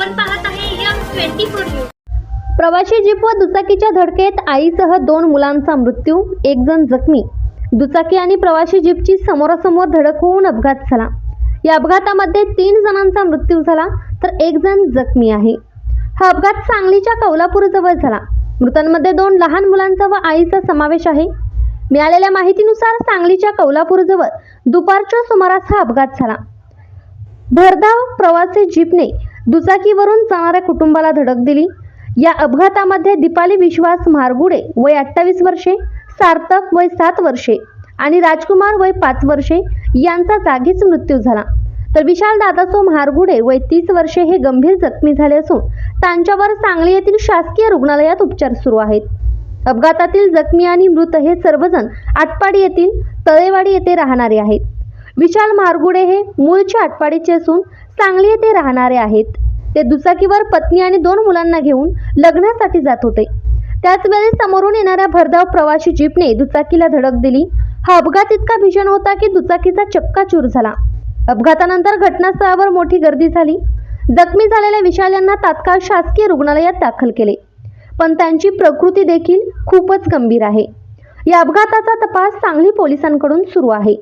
आपण पाहत आहे यम ट्वेंटी फोर न्यूज. प्रवाशी जीप व दुचाकीच्या धडकेत आईसह दोन मुलांचा मृत्यू एक जण जखमी. दुचाकी आणि प्रवाशी जीपची समोरासमोर धडक होऊन अपघात झाला. या अपघातामध्ये तीन जणांचा मृत्यू झाला तर एक जण जखमी आहे. हा अपघात सांगलीच्या कौलापूर जवळ झाला. मृतांमध्ये दोन लहान मुलांचा व आईचा समावेश आहे. मिळालेल्या माहितीनुसार सांगलीच्या कौलापूर जवळ दुपारच्या सुमारास हा अपघात झाला. भरधाव प्रवासी जीपने दुचाकीवरून जाणाऱ्या कुटुंबाला धडक दिली. या अपघातामध्ये दीपाली विश्वास मारगुडे वय अठ्ठावीस वर्षे सार्थक वय सात वर्षे आणि राजकुमार वय पाच वर्षे यांचा जागीच मृत्यू झाला. तर विशाल दादासो म्हारगुडे वय तीस वर्षे हे गंभीर जखमी झाले असून त्यांच्यावर सांगली येथील शासकीय रुग्णालयात उपचार सुरू आहेत. अपघातातील जखमी आणि मृत हे सर्वजण आटपाडी येथील तळेवाडी येथे राहणारे आहेत. विशाल मारगुडे हे मूळचे आटपाडीचे असून सांगली येथे राहणारे आहेत. ते दुचाकीवर पत्नी आणि दोन मुलांना घेऊन लग्नासाठी जात होते. त्याचवेळी समोरून येणाऱ्या भरधाव प्रवाशी जीपने दुचाकीला धडक दिली. हा अपघात इतका भीषण होता की दुचाकीचा चक्काचूर झाला. अपघातानंतर घटनास्थळावर मोठी गर्दी झाली. जखमी झालेल्या विशाल यांना तात्काळ शासकीय रुग्णालयात दाखल केले. पण त्यांची प्रकृती देखील खूपच गंभीर आहे. या अपघाताचा तपास सांगली पोलिसांकडून सुरू आहे.